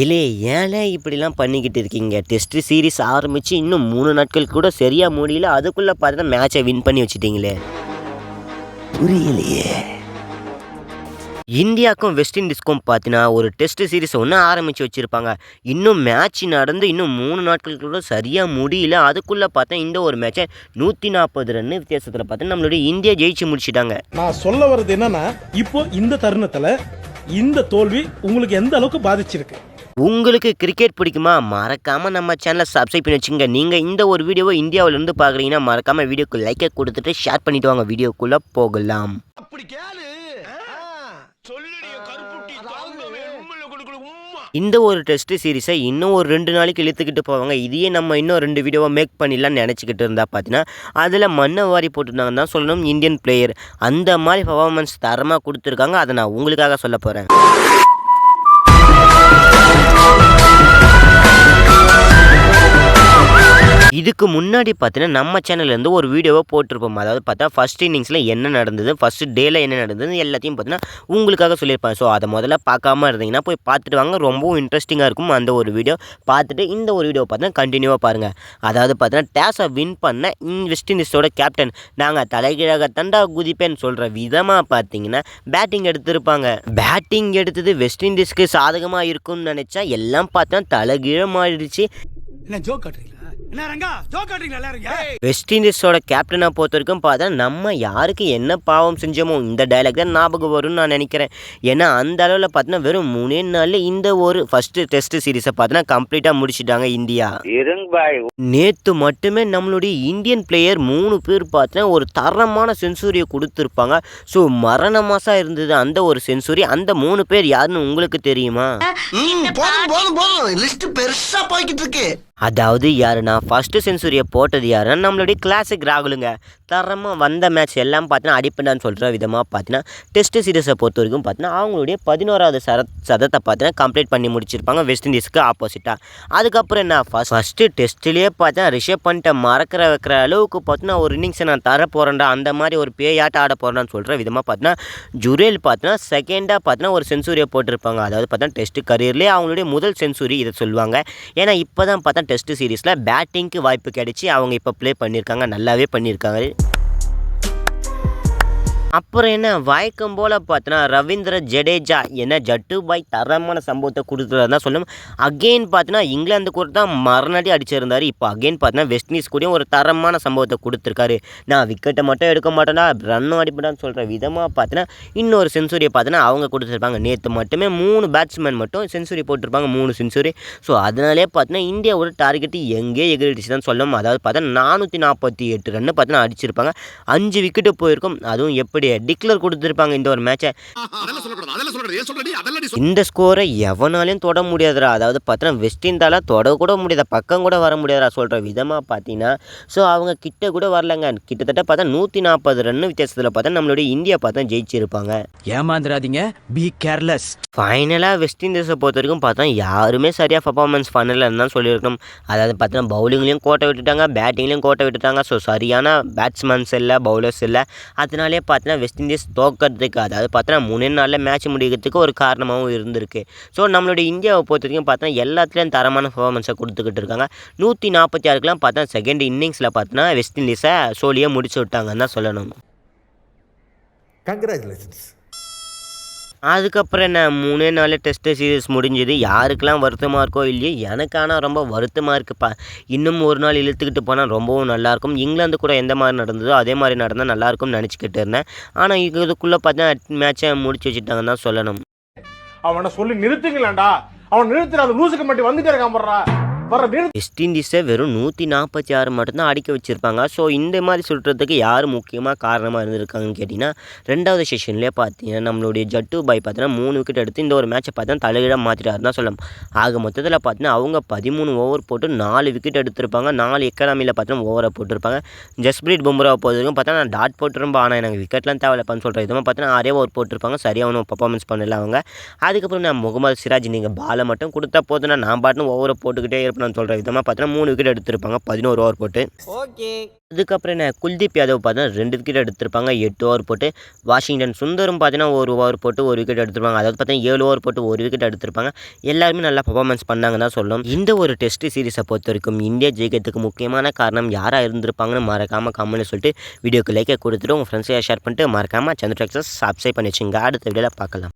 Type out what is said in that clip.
இலே ஏலே இப்படிலாம் பண்ணிக்கிட்டு இருக்கீங்க? டெஸ்ட் சீரிஸ் ஆரம்பித்து இன்னும் மூணு நாட்கள் கூட சரியாக முடியல. அதுக்குள்ளே பார்த்தீங்கன்னா மேட்சை வின் பண்ணி வச்சுட்டீங்களே. புரியலையே. இந்தியாவுக்கும் வெஸ்ட் இண்டீஸ்க்கும் பார்த்தீங்கன்னா ஒரு டெஸ்ட் சீரிஸ் ஒன்று ஆரம்பித்து வச்சுருப்பாங்க. இன்னும் மேட்ச் நடந்து இன்னும் மூணு நாட்கள் கூட சரியாக முடியல. அதுக்குள்ளே பார்த்தா இந்த ஒரு மேட்சை நூற்றி நாற்பது ரன் வித்தியாசத்தில் பார்த்தா நம்மளுடைய இந்தியா ஜெயிச்சு முடிச்சிட்டாங்க. நான் சொல்ல வர்றது என்னன்னா இப்போ இந்த தருணத்தில் இந்த தோல்வி உங்களுக்கு எந்த அளவுக்கு பாதிச்சிருக்கு? உங்களுக்கு கிரிக்கெட் பிடிக்குமா? மறக்காமல் நம்ம சேனலை சப்ஸ்கிரைப் பண்ணி வச்சுங்க நீங்கள் இந்த ஒரு வீடியோவை இந்தியாவிலேருந்து பார்க்குறீங்கன்னா மறக்காமல் வீடியோக்கு லைக்கை கொடுத்துட்டு ஷேர் பண்ணிட்டு வாங்க. வீடியோக்குள்ளே போகலாம். அப்படி கேளு. சொல்லுடைய கருப்புட்டி தாங்கவே உண்மையில கொடுக்கல உம்மா. இந்த ஒரு டெஸ்ட் சீரிஸை இன்னும் ஒரு ரெண்டு நாளைக்கு இழுத்துக்கிட்டு போவாங்க. இதையே நம்ம இன்னும் ரெண்டு வீடியோவை மேக் பண்ணிடலாம்னு நினச்சிக்கிட்டு இருந்தா பார்த்தீங்கன்னா அதில் மண்ணை வாரி போட்டுருந்தாங்கன்னு தான் சொல்லணும் இந்தியன் பிளேயர் அந்த மாதிரி பர்ஃபார்மன்ஸ் தரமாக கொடுத்துருக்காங்க. அதை நான் உங்களுக்காக சொல்ல போகிறேன் இதுக்கு முன்னாடி பார்த்தீங்கன்னா நம்ம சேனல்லேருந்து ஒரு வீடியோவை போட்டிருப்போம். அதாவது பார்த்தா ஃபஸ்ட் இன்னிங்ஸில் என்ன நடந்தது ஃபஸ்ட்டு டேயில் என்ன நடந்தது எல்லாத்தையும் பார்த்தீங்கன்னா உங்களுக்காக சொல்லியிருப்பாங்க. ஸோ அதை முதல்ல பார்க்காம இருந்தீங்கன்னா போய் பார்த்துட்டு வாங்க. ரொம்பவும் இன்ட்ரெஸ்டிங்காக இருக்கும் அந்த ஒரு வீடியோ பார்த்துட்டு இந்த ஒரு வீடியோ பார்த்தீங்கன்னா கண்டினியூவாக பாருங்கள் அதாவது பார்த்தீங்கன்னா டேஸை வின் பண்ண இந் வெஸ்ட் இண்டீஸோட கேப்டன் நாங்கள் தலைகீழாக தண்டா குதிப்பேன்னு சொல்கிற விதமாக பார்த்தீங்கன்னா பேட்டிங் எடுத்திருப்பாங்க. பேட்டிங் எடுத்தது வெஸ்ட் இண்டீஸ்க்கு சாதகமாக இருக்கும்னு நினச்சா எல்லாம் பார்த்தா தலைகீழ மாறிடுச்சு என்ன ஜோக் காட்டுறீங்களா வெஸ்ட் இண்டீஸோட கேப்டனை பொறுத்த வரைக்கும் பார்த்தா நம்ம யாருக்கு என்ன பாவம் செஞ்சோமோ இந்த டைலாக் தான் ஞாபகம் வரும்னு நான் நினைக்கிறேன். ஏன்னா அந்த அளவில் பார்த்தீங்கன்னா வெறும் மூணே நாளில் இந்த ஒரு ஃபஸ்ட்டு டெஸ்ட் சீரிஸை பார்த்தீங்கன்னா கம்ப்ளீட்டாக முடிச்சிட்டாங்க இந்தியா. நேற்று மட்டுமே நம்மளுடைய இந்தியன் பிளேயர் மூணு பேர் பார்த்தீங்கன்னா ஒரு தரமான செஞ்சுரியை கொடுத்துருப்பாங்க. ஸோ மரண மாசா இருந்தது அந்த ஒரு செஞ்சுரி அந்த மூணு பேர் யாருன்னு உங்களுக்கு தெரியுமா? ம், போதும் போதும் போதும். லிஸ்ட் பெருசா போய்கிட்டு இருக்கு. அதாவது யாருன்னா ஃபஸ்ட்டு செஞ்சுரியை போட்டது யாருன்னா நம்மளுடைய கிளாசிக் ராகுலுங்க. தரமாக வந்த மேட்ச் எல்லாம் பார்த்தீங்கன்னா அடிப்படான்னு சொல்கிற விதமாக பார்த்தீங்கன்னா டெஸ்ட் சீரிஸை பொறுத்த வரைக்கும் பார்த்தீங்கன்னா அவங்களுடைய பதினோராவது சர சதத்தை பார்த்தீங்கன்னா கம்ப்ளீட் பண்ணி முடிச்சிருப்பாங்க வெஸ்ட் இண்டீஸ்க்கு ஆப்போசிட்டாக அதுக்கப்புறம் என்ன? ஃபஸ்ட் ஃபஸ்ட்டு டெஸ்ட்லேயே பார்த்தா ரிஷப் பண்ணிட்ட மறக்கிற வைக்கிற அளவுக்கு பார்த்தீங்கன்னா ஒரு இன்னிங்ஸை நான் தர போகிறேன்டா அந்த மாதிரி ஒரு பேயாட்ட ஆட போகிறேன்னு சொல்கிற விதமாக பார்த்தீங்கன்னா ஜுரேல் பார்த்தீங்கன்னா செகண்டாக பார்த்தீங்கன்னா ஒரு செஞ்சுரியை போட்டிருப்பாங்க. அதாவது பார்த்தீங்கன்னா டெஸ்ட் கரியர்லேயே அவங்களுடைய முதல் செஞ்சுரி இதை சொல்லுவாங்க. ஏன்னா இப்போ தான் பார்த்தா டெஸ்ட் சீரீஸில் பேட்டிங்க்கு வாய்ப்பு கிடைச்சி அவங்க இப்போ ப்ளே பண்ணியிருக்காங்க நல்லாவே பண்ணியிருக்காங்க அப்புறம் என்ன வழக்கம் போல் பார்த்தோன்னா ரவீந்திர ஜடேஜா என்ன ஜட்டுபாய் தரமான சம்பவத்தை கொடுத்துருந்தா தான் சொல்லணும். அகெயின் பார்த்தோன்னா இங்கிலாந்து கூட தான் மறுநாடி அடிச்சிருந்தார். இப்போ அகெயின் பார்த்தோன்னா வெஸ்ட் இண்டீஸ் கூடயும் ஒரு தரமான சம்பவத்தை கொடுத்துருக்காரு. நான் விக்கெட்டை மட்டும் எடுக்க மாட்டேன்னா ரன்னும் அடிப்படான்னு சொல்கிற விதமாக பார்த்தோன்னா இன்னொரு செஞ்சுரியை பார்த்தோன்னா அவங்க கொடுத்துருப்பாங்க. நேற்று மட்டுமே மூணு பேட்ஸ்மேன் மட்டும் செஞ்சுரி போட்டிருப்பாங்க மூணு செஞ்சுரி ஸோ அதனாலே பார்த்தோன்னா இந்தியாவோட டார்கெட்டு எங்கே எகிரிடுச்சு தான் சொல்லணும். அதாவது பார்த்தா நானூற்றி நாற்பத்தி எட்டு ரன்னு பார்த்தோன்னா அடிச்சிருப்பாங்க. அஞ்சு விக்கெட்டு போயிருக்கும். அதுவும் எப்படி டிக்ளர் கொடுத்துருப்பாங்க இந்த ஒரு மேட்சை அதெல்லாம் சொல்லக்கூடாது அதெல்லாம் சொல்றது ஏன் சொல்றடி அதெல்லாம் நீ இந்த ஸ்கோரை எவனாலையும் தொட முடியாதுடா. அதாவது பார்த்தீங்கன்னா வெஸ்ட் இண்டால தொட கூட முடியாத? பக்கம் கூட வர முடியாதுடா சொல்கிற விதமாக பார்த்தீங்கன்னா ஸோ அவங்க கிட்ட கூட வரலங்க. கிட்டத்தட்ட பார்த்தா நூற்றி நாற்பது ரன் வித்தியாசத்தில் பார்த்தா நம்மளுடைய இந்தியா பார்த்தா ஜெயிச்சிருப்பாங்க. ஏமாந்துடாதீங்க பி கேர்லெஸ் ஃபைனலாக வெஸ்ட் இண்டீஸை பொறுத்த வரைக்கும் பார்த்தா யாருமே சரியாக பர்ஃபார்மன்ஸ் பண்ணலன்னு தான் சொல்லியிருக்கணும். அதாவது பார்த்தீங்கன்னா பவுலிங்லேயும் கோட்டை விட்டுட்டாங்க பேட்டிங்லேயும் கோட்டை விட்டுட்டாங்க. ஸோ சரியான பேட்ஸ்மேன்ஸ் இல்லை பவுலர்ஸ் இல்லை. அதனாலே பார்த்தீங்கன்னா வெஸ்ட் இண்டீஸ் தோக்கிறதுக்கு அதாவது பார்த்தீங்கன்னா மூணே நாளில் மேட்ச் முடிக்கிறதுக்கு ஒரு காரணமாகவும் இருந்திருக்கு. ஸோ நம்மளுடைய இந்தியாவை பொறுத்த வரைக்கும் பார்த்தா எல்லாத்துலேயும் தரமான பர்ஃபார்மன்ஸை கொடுத்துக்கிட்டு இருக்காங்க. நூற்றி நாற்பத்தி ஆறுக்கெலாம் பார்த்தா செகண்ட் இன்னிங்ஸில் பார்த்தோன்னா வெஸ்ட் இண்டீஸை சோழியை முடிச்சு விட்டாங்கன்னு தான் சொல்லணும். கங்க்ராச்சுலேஷன்ஸ் அதுக்கப்புறம் என்ன? மூணே நாள் டெஸ்ட்டு சீரியஸ் முடிஞ்சது. யாருக்கெல்லாம் வருத்தமாக இருக்கோ இல்லையோ எனக்கு ஆனால் ரொம்ப வருத்தமாக இருக்குப்பா இன்னும் ஒரு நாள் இழுத்துக்கிட்டு போனால் ரொம்பவும் நல்லாயிருக்கும். இங்கிலாந்து கூட எந்த மாதிரி நடந்ததோ அதே மாதிரி நடந்தால் நல்லாயிருக்கும்னு நினச்சிக்கிட்டு இருந்தேன். ஆனால் இதுக்குள்ளே பார்த்தா மேட்சை முடிச்சு வச்சுட்டாங்கன்னு தான் சொல்லணும். அவனை சொல்லி நிறுத்துங்களேன்டா. அவன் நிறுத்துற அந்த லூசுக்கு மட்டும் வந்துட்டே இருக்கான் போடுறா. வெஸ்ட் இண்டீஸை வெறும் நூற்றி நாற்பத்தி ஆறு மட்டும்தான் அடிக்க வச்சுருப்பாங்க. ஸோ இந்த மாதிரி சொல்கிறதுக்கு யார் முக்கியமாக காரணமாக இருந்திருக்காங்கன்னு கேட்டிங்கன்னா ரெண்டாவது செஷன்லேயே பார்த்தீங்கன்னா நம்மளுடைய ஜட்டு பாய் பார்த்தீங்கன்னா மூணு விக்கெட் எடுத்து இந்த ஒரு மேட்சை பார்த்தா தலையிட மாற்றிட்டாருன்னு தான் சொல்லலாம். ஆக மொத்தத்தில் பார்த்தீங்கன்னா அவங்க பதிமூணு ஓவர் போட்டு நாலு விக்கெட் எடுத்திருப்பாங்க. நாலு எக்கனாமியில் பார்த்தீங்கன்னா ஓவரை போட்டிருப்பாங்க. ஜஸ்பிரீத் பும்ரா போகிறதுக்கும் பார்த்தா நான் டாட் போட்டுருப்பா ஆனால் எனக்கு விக்கெட்லாம் தேவையில்லப்பான்னு சொல்கிற விதமாக பார்த்தீங்கன்னா ஆறே ஓவர் போட்டிருப்பாங்க. சரியாக ஒன்றும் பர்ஃபார்மன்ஸ் பண்ணல அவங்க. அதுக்கப்புறம் நான் முகமது சிராஜ் நீங்கள் பாலை மட்டும் கொடுத்தா போதும் நான் பாட்டுன்னு ஓவரை போட்டுக்கிட்டே இருப்பேன். நான் சொல்கிற விதமாக பார்த்தீங்கன்னா மூணு விக்கெட் எடுத்திருப்பாங்க. பதினோரு ஓவர் போட்டு. அதுக்கப்புறம் என்ன? குல்தீப் யாதவ் பார்த்தீங்கன்னா ரெண்டு விக்கெட் எடுத்திருப்பாங்க. எட்டு ஓவர் போட்டு. வாஷிங்டன் சுந்தரும் பார்த்தீங்கன்னா ஒரு ஓவர் போட்டு ஒரு விக்கெட் எடுத்திருப்பாங்க. அதாவது பார்த்தீங்கன்னா ஏழு ஓவர் போட்டு ஒரு விக்கெட் எடுத்திருப்பாங்க. எல்லாருமே நல்லா பர்ஃபார்மன்ஸ் பண்ணாங்கன்னு தான் சொல்லணும். இந்த ஒரு டெஸ்ட் சீரிஸை பொறுத்த வரைக்கும் இந்தியா ஜெயிக்கிறதுக்கு முக்கியமான காரணம் யாராக இருந்திருப்பாங்கன்னு மறக்காமல் கமெண்ட்னு சொல்லிட்டு வீடியோக்கு லைக்கை கொடுத்துட்டு உங்கள் ஃப்ரெண்ட்ஸை ஷேர் பண்ணிட்டு மறக்காமல் சந்திர சப்ஸ்கிரைப் பண்ணி வச்சுங்க அடுத்த வீடியோவில் பார்க்கலாம்.